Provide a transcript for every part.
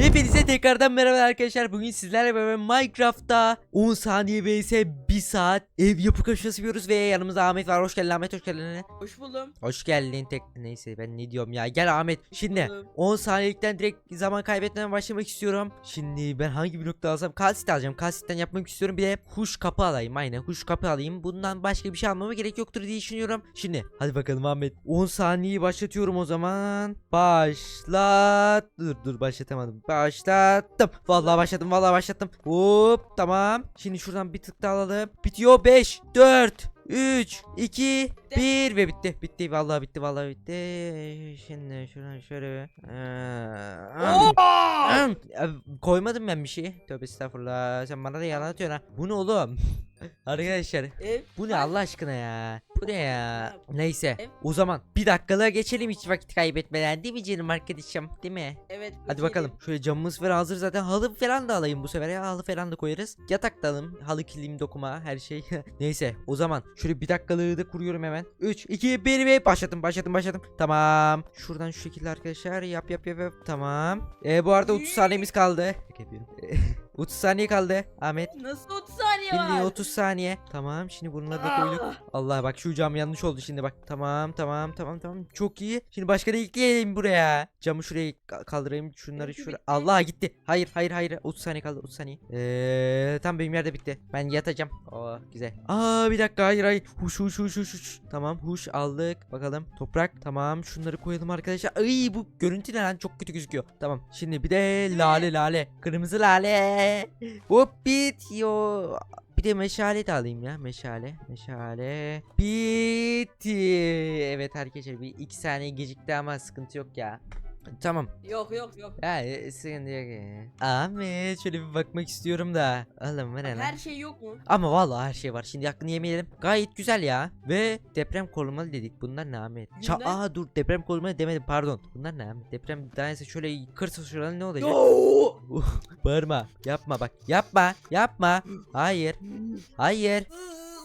Hepinize tekrardan merhaba arkadaşlar. Bugün sizlerle beraber Minecraft'ta 10 saniye vs 1 saat ev yapı köşesi yapıyoruz ve yanımızda Ahmet var. Hoş geldin Ahmet hoş geldin. Hoş buldum. Hoş geldin tek neyse ben ne diyorum ya. Gel Ahmet. Şimdi buldum. 10 saniyelikten direkt zaman kaybetmeden başlamak istiyorum. Şimdi ben hangi blokta alsam kalsit alacağım. Kalsitten yapmak istiyorum. Bir de huş kapı alayım. Aynen huş kapı alayım. Bundan başka bir şey almama gerek yoktur diye düşünüyorum. Şimdi hadi bakalım Ahmet. 10 saniyeyi başlatıyorum o zaman. Başlat. Dur dur başlatamadım. Başlattım. Vallahi başlattım. Vallahi başlattım. Hop tamam. Şimdi şuradan bir tık daha alalım. Bitiyor 5 4 3 2 1 ve bitti. Bitti vallahi bitti vallahi bitti. Şimdi şuradan şöyle bir- Ee, Koymadım ben bir şey. Tövbe estağfurullah. Sen bana da yalan atıyorsun ha. Bu ne oğlum? Arkadaşlar Ev. bu ne Allah aşkına ya? Bu ne ya? Neyse. Ev. O zaman bir dakikalığa geçelim hiç vakit kaybetmeden değil mi canım arkadaşım? Değil mi? Evet. Hadi geçelim. bakalım. Şöyle camımız falan hazır zaten. Halı falan da alayım bu sefer ya. Halı falan da koyarız. Yatak da alalım. Halı kilim dokuma her şey. Neyse o zaman şöyle bir dakikalığı da kuruyorum hemen. 3, 2, 1 ve başladım başladım başladım. Tamam. Şuradan şu şekilde arkadaşlar yap yap yap yap. Tamam. E, bu arada 30 saniyemiz kaldı. Şaka yapıyorum. 30 saniye kaldı. Ahmet. Nasıl 30 saniye var? Bildiğin 30 saniye. Tamam şimdi bunları da koyduk. Ah! Allah bak şu cam yanlış oldu şimdi bak. Tamam tamam tamam tamam. Çok iyi. Şimdi başka da ekleyelim buraya. Camı şuraya ka- kaldırayım. Şunları Benimki şuraya. bitti. Allah gitti. Hayır hayır hayır. 30 saniye kaldı 30 saniye. Eee tam benim yerde bitti. Ben yatacağım. Oo güzel. Aa bir dakika hayır hayır. Huş huş huş huş huş. Tamam huş aldık. Bakalım. Toprak. Tamam şunları koyalım arkadaşlar. Ay bu görüntü ne lan çok kötü gözüküyor. Tamam. Şimdi bir de lale lale. Kırmızı lale. Hop bitiyor. Bir de meşale de alayım ya. Meşale. Meşale. Bitti. Evet arkadaşlar bir iki saniye gecikti ama sıkıntı yok ya. Tamam. Yok yok yok. Ya e, sıkıntı yok ya. Ahmet şöyle bir bakmak istiyorum da. Oğlum ne lan? Her şey yok mu? Ama vallahi her şey var. Şimdi hakkını yemeyelim. Gayet güzel ya. Ve deprem korumalı dedik. Bunlar ne Ahmet? Ça Günler- Aa dur deprem korumalı demedim pardon. Bunlar ne Ahmet? Deprem dayansa şöyle kırsa şuradan ne olacak? Yo! Bağırma. Yapma bak. Yapma. Yapma. Hayır. Hayır.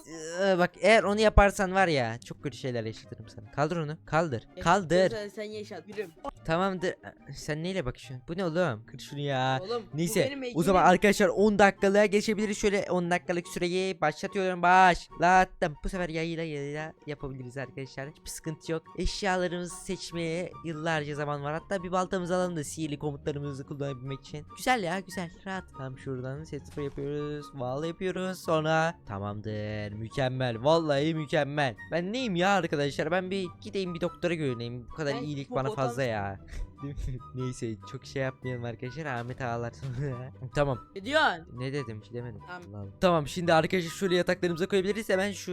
Ee, bak eğer onu yaparsan var ya çok kötü şeyler yaşatırım sana. Kaldır onu. Kaldır. Kaldır. Sen, sen yaşat. Yürüm. Tamamdır. Sen neyle bakıyorsun? Bu ne oğlum? Kır şunu ya. Oğlum. bu Neyse benim o zaman arkadaşlar 10 dakikalığa geçebiliriz. Şöyle 10 dakikalık süreyi başlatıyorum. Başlattım. Bu sefer yayıyla yayıyla yapabiliriz arkadaşlar. Hiçbir sıkıntı yok. Eşyalarımızı seçmeye yıllarca zaman var. Hatta bir baltamızı alalım da sihirli komutlarımızı kullanabilmek için. Güzel ya güzel. Rahat. Tam şuradan set sıfır yapıyoruz. Wall yapıyoruz. Sonra tamamdır. Mükemmel. Vallahi mükemmel. Ben neyim ya arkadaşlar? Ben bir gideyim bir doktora görüneyim. Bu kadar Ben iyilik bana hipopotam- fazla ya. Neyse çok şey yapmayalım arkadaşlar. Ahmet ağlar. tamam. Ne diyorsun? Ne dedim ki demedim. Tamam. Allah Allah. Tamam şimdi arkadaşlar şöyle yataklarımıza koyabiliriz. Hemen şu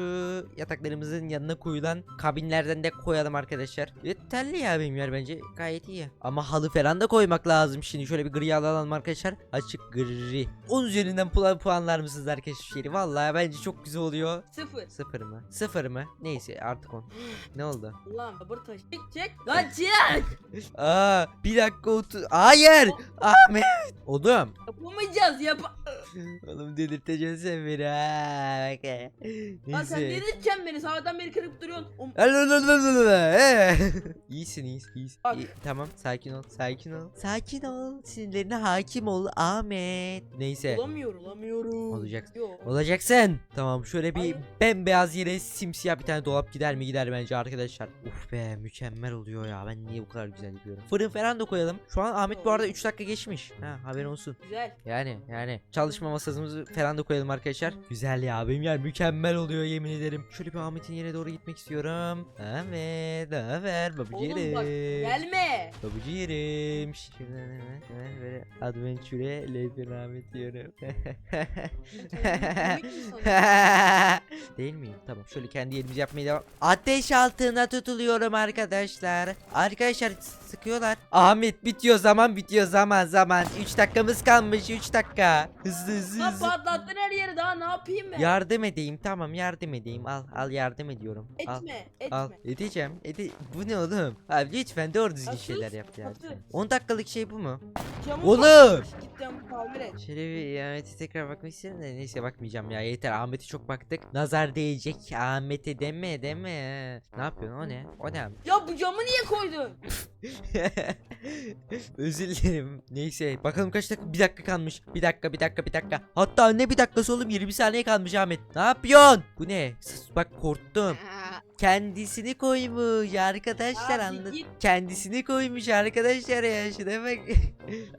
yataklarımızın yanına koyulan kabinlerden de koyalım arkadaşlar. Yeterli ya benim yer bence gayet iyi. Ama halı falan da koymak lazım şimdi. Şöyle bir gri alalım arkadaşlar. Açık gri. 10 üzerinden puan puanlar mısınız arkadaşlar? Vallahi bence çok güzel oluyor. Sıfır. Sıfır mı? Sıfır mı? Neyse artık on. Ne oldu? Ulan sabır taş. Çek çek. Lan çek. Aa bir dakika otur. Hayır. Ahmet. Oğlum. Yapamayacağız yap. Oğlum delirteceksin sen beni ha. Bak. Lan sen Neyse. edeceksin beni? Sağdan beri kırıp duruyorsun. Um, iyisin iyisin iyisin. Bak. İyi, tamam sakin ol sakin ol. Sakin ol sinirlerine hakim ol Ahmet. Neyse. olamıyor olamıyorum. Olacaksın. Yok. Olacaksın. Tamam şöyle bir Hayır. bembeyaz yere simsiyah bir tane dolap gider mi gider bence arkadaşlar. Uf be mükemmel oluyor ya. Ben niye bu kadar güzel yapıyorum. Fırın falan da koyalım. Şu an Ahmet bu arada 3 dakika geçmiş. Ha haberin olsun. Güzel. Yani yani çalışma masamızı falan da koyalım arkadaşlar. Güzel ya benim yer mükemmel oluyor yemin ederim. Şöyle bir Ahmet'in yerine doğru gitmek istiyorum. Ahmet, ne haber babacığım? Oğlum bak gelme. Babacığım. Hemen böyle adventure Leyfen Ahmet diyorum. Değil miyim? Tamam şöyle kendi yerimizi yapmaya devam. Ateş altına tutuluyorum arkadaşlar. Arkadaşlar sıkıyorlar. Ahmet bitiyor zaman bitiyor zaman zaman. 3 dakikamız kalmış 3 dakika. Hızlı hızlı Lan hızlı. patlattın her yeri daha ne yapayım ben? Yardım edeyim tamam yardım edeyim. Al al yardım ediyorum. Al. etme etme. Al edeceğim. Ede bu ne oğlum? Abi lütfen doğru düzgün Asıl şeyler yap ya. sıkıntı. lütfen. 10 dakikalık şey bu mu? Camı Oğlum! Patlamış, Cidden tamir et. Şöyle bir Ahmet'e tekrar bakmak istedim de neyse bakmayacağım ya yeter Ahmet'e çok baktık. Nazar değecek Ahmet'e deme deme. Ne yapıyorsun o ne? O ne? Ya bu camı niye koydun? Özür dilerim. Neyse bakalım kaç dakika? Bir dakika kalmış. Bir dakika bir dakika bir dakika. Hatta ne bir dakikası oğlum 20 saniye kalmış Ahmet. Ne yapıyorsun? Bu ne? Sus, bak korktum. Kendisini koymuş arkadaşlar Abi anladın. git. Kendisini koymuş arkadaşlar ya şuna bak.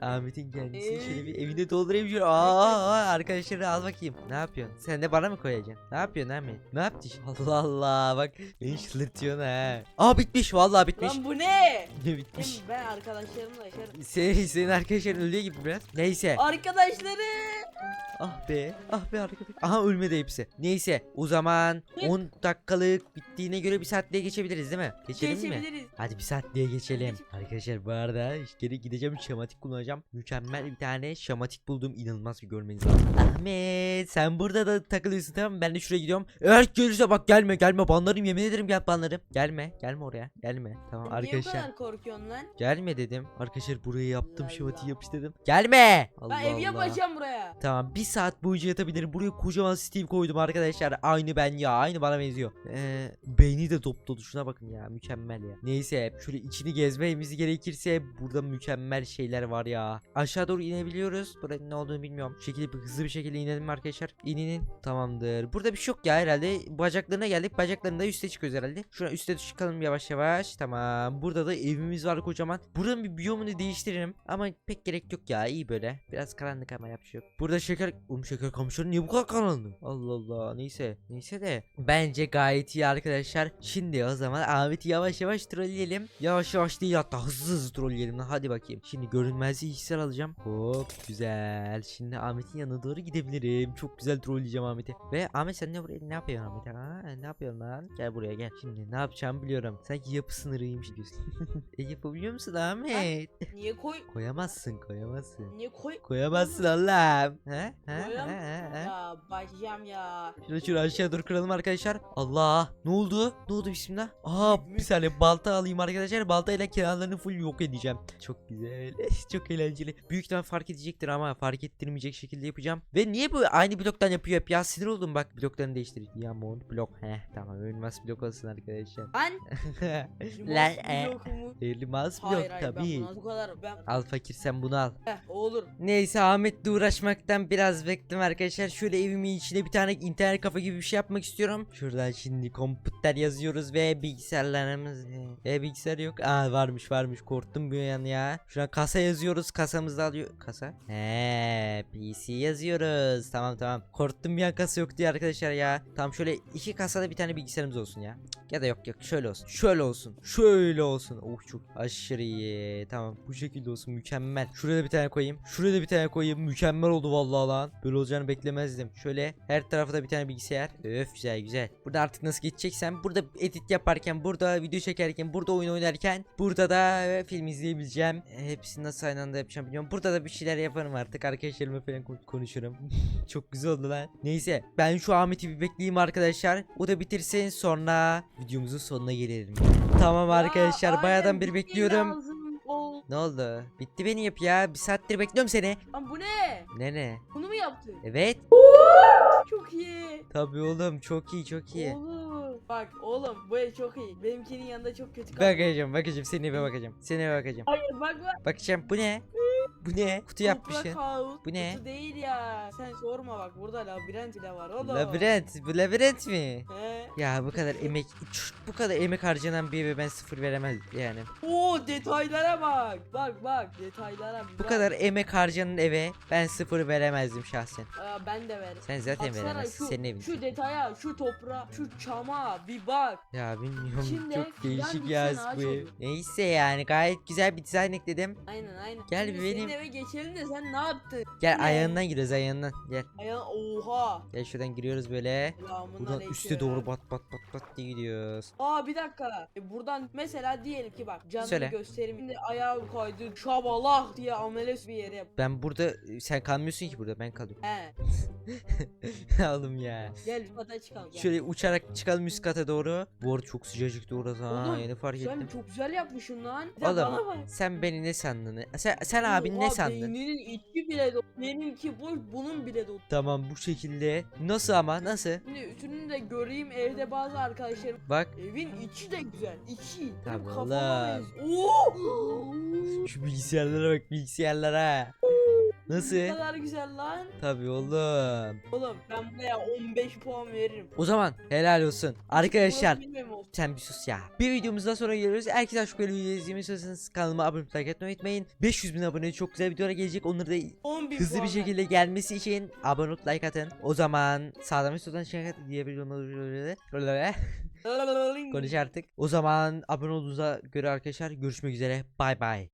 Ahmet'in kendisini şöyle bir evine doldurayım şöyle. Aa, aa, arkadaşları al bakayım. Ne yapıyorsun? Sen de bana mı koyacaksın? Ne yapıyorsun Ahmet? Ne yaptın? Allah Allah bak beni çıldırtıyorsun ha. Aa bitmiş vallahi bitmiş. Lan bu ne? Ne bitmiş? Hem ben arkadaşlarımla yaşarım. Senin, senin arkadaşların ölüyor gibi biraz. Neyse. Arkadaşları. Ah be. Ah be arkadaş. Aha ölmedi hepsi. Neyse. O zaman Ne? 10 dakikalık bittiğine göre bir saatliğe geçebiliriz değil mi? Geçelim mi? Geçebiliriz. Hadi bir saatliğe geçelim. Arkadaşlar bu arada geri gideceğim şamatik kullanacağım. Mükemmel bir tane şamatik buldum. İnanılmaz bir görmeniz lazım. Ahmet sen burada da takılıyorsun tamam mı? Ben de şuraya gidiyorum. Eğer gelirse bak gelme gelme banlarım yemin ederim gel banlarım. Gelme gelme oraya gelme. Tamam Niye bu arkadaşlar. kadar korkuyorsun lan? Gelme dedim. Arkadaşlar burayı yaptım şamatiği Allah. yapıştırdım. Gelme. Allah Ben ev Allah. yapacağım buraya. Tamam bir saat boyunca yatabilirim. Buraya kocaman Steve koydum arkadaşlar. Aynı ben ya. Aynı bana benziyor. Ee, beyni de dop dolu. Şuna bakın ya. Mükemmel ya. Neyse şöyle içini gezmemiz gerekirse burada mükemmel şeyler var ya. Aşağı doğru inebiliyoruz. Burada ne olduğunu bilmiyorum. Şu şekilde hızlı bir şekilde inelim arkadaşlar. İninin. Tamamdır. Burada bir şey yok ya herhalde. Bacaklarına geldik. Bacaklarında üste çıkıyoruz herhalde. Şuna üste çıkalım yavaş yavaş. Tamam. Burada da evimiz var kocaman. Buranın bir biyomunu değiştiririm. Ama pek gerek yok ya. iyi böyle. Biraz karanlık ama yapacak şey. Burada şeker... Oğlum şeker kamışları niye bu kadar karanlık? Allah Allah. Neyse. Neyse de. Bence gayet iyi arkadaşlar. Şimdi o zaman Ahmet'i yavaş yavaş trolleyelim. Yavaş yavaş değil hatta hızlı hızlı trolleyelim. Hadi bakayım. Şimdi görünmezliği hissel alacağım. Hop güzel. Şimdi Ahmet'in yanına doğru gidebilirim. Çok güzel trolleyeceğim Ahmet'i. Ve Ahmet sen ne buraya ne yapıyorsun Ahmet? Ha? Ne yapıyorsun lan? Gel buraya gel. Şimdi ne yapacağım biliyorum. Sanki yapı sınırıymış diyorsun. e yapabiliyor musun Ahmet? Niye koy? Koyamazsın koyamazsın. Niye koy? Koyamazsın Allah'ım. He? He? Koyam- He? He? Ya başlayacağım ya. Şöyle şöyle aşağı doğru kıralım arkadaşlar. Allah. Ne oldu? Ne oldu bismillah? Aa bir saniye balta alayım arkadaşlar. Baltayla kenarlarını full yok edeceğim. Çok güzel. Çok eğlenceli. Büyük ihtimal fark edecektir ama fark ettirmeyecek şekilde yapacağım. Ve niye bu aynı bloktan yapıyor hep ya? Sinir oldum bak bloklarını değiştir. Diamond blok. Heh tamam elmas blok olsun arkadaşlar. Lan. Lan, Elmas blok mu? Tabii. ben buna bu kadar ben Al fakir sen bunu al. Heh, o olur. Neyse Ahmet'le uğraşmaktan biraz bekledim arkadaşlar. Şöyle evimin içine bir tane internet kafe gibi bir şey yapmak istiyorum. Şuradan şimdi komputer yazıyoruz ve bilgisayarlarımız e, bilgisayar yok. Aa varmış varmış korktum bir an ya. Şuradan kasa yazıyoruz kasamızda alıyor. Kasa? He PC yazıyoruz. Tamam tamam. Korktum bir an kasa yok diye arkadaşlar ya. Tamam şöyle iki kasada bir tane bilgisayarımız olsun ya. Cık, Ya da yok yok şöyle olsun. Şöyle olsun. Şöyle olsun. Oh çok aşırı iyi. Tamam bu şekilde olsun mükemmel. Şuraya bir tane koyayım. Şuraya bir tane koyayım. Mükemmel oldu vallahi lan. Böyle olacağını beklemezdim. Şöyle her tarafta da bir tane bilgisayar. Öf güzel güzel. Burada artık nasıl geçeceksem burada edit yaparken, burada video çekerken, burada oyun oynarken, burada da e, film izleyebileceğim. E, Hepsini nasıl aynı anda yapacağım bilmiyorum. Burada da bir şeyler yaparım artık. Arkadaşlarımla falan kon- konuşurum. Çok güzel oldu lan. Neyse ben şu Ahmet'i bir bekleyeyim arkadaşlar. O da bitirsin sonra videomuzun sonuna gelelim. Tamam arkadaşlar aynen, beri bir bekliyorum. Ne oldu? Bitti beni yap ya. Bir saattir bekliyorum seni. Lan bu ne? Ne ne? Bunu mu yaptın? Evet. Çok iyi. Tabii oğlum çok iyi çok iyi. Oğlum. Bak oğlum bu ev çok iyi. Benimkinin yanında çok kötü kaldı. Bakacağım bakacağım senin eve bakacağım. Senin eve bakacağım. Hayır bak bak. Bakacağım bu ne? Bu ne? Kutu yapmışsın. Bu ne? Kutu değil ya. Sen sorma bak burada labirent bile var oğlum. Labirent. Bu labirent mi? He. Ya bu kadar emek bu kadar emek harcanan bir eve ben sıfır veremez yani. Oo detaylara bak. Bak bak detaylara. bir Bu bak. kadar emek harcanan eve ben sıfır veremezdim şahsen. Aa, ben de veririm. Sen zaten Baksana veremezsin. şu, Senin evin. şu detaya, şu toprağa, şu çama bir bak. Ya bilmiyorum İçinde çok değişik filan ya bir tane bu ağaç ev. Neyse yani gayet güzel bir dizayn ekledim. Aynen aynen. Gel Şimdi benim- Senin eve geçelim de sen ne yaptın? Gel Ne? ayağından giriyoruz ayağından. Gel. Aya oha. Gel şuradan giriyoruz böyle. Selamun Buradan aleyküm. üste doğru bat bat bat bat diye gidiyoruz. Aa bir dakika. E, buradan mesela diyelim ki bak canlı Söyle. göstereyim. Şimdi ayağı kaydı şabalak diye ameles bir yere yap. Ben burada sen kalmıyorsun ki burada ben kalıyorum. He. Oğlum ya. Gel kata çıkalım. gel. Şöyle uçarak çıkalım üst kata doğru. Bu arada çok sıcacıktı orası ha Oğlum, yeni fark Sen ettim. çok güzel yapmışsın lan. Bir de bana bak. sen beni ne sandın? Sen, sen abin ne Oha, sandın? Beyninin içi bile dolu. Benimki boş bunun bile dolu. Tamam bu şekilde. Nasıl ama nasıl? Şimdi üçünü de göreyim evde bazı arkadaşlarım. Bak Evin içi de güzel. İçi. Benim kafama benziyor. Oo! şu bilgisayarlara bak bilgisayarlara. Ne Nasıl? kadar güzel lan. Tabii oğlum. Oğlum ben buraya 15 puan veririm. O zaman helal olsun. Arkadaşlar sen bir sus ya. Bir videomuzdan sonra geliyoruz. Herkese aşk böyle video izlemeyi istiyorsanız kanalıma abone olmayı etmeyi unutmayın. 500 bin abone çok güzel videolar gelecek. Onları da 11 hızlı bir şekilde gelmesi için abone olup like atın. O zaman sağdan ve soldan şey diyebilirim. ver. Konuş artık. O zaman abone olduğunuza göre arkadaşlar görüşmek üzere. Bay bay.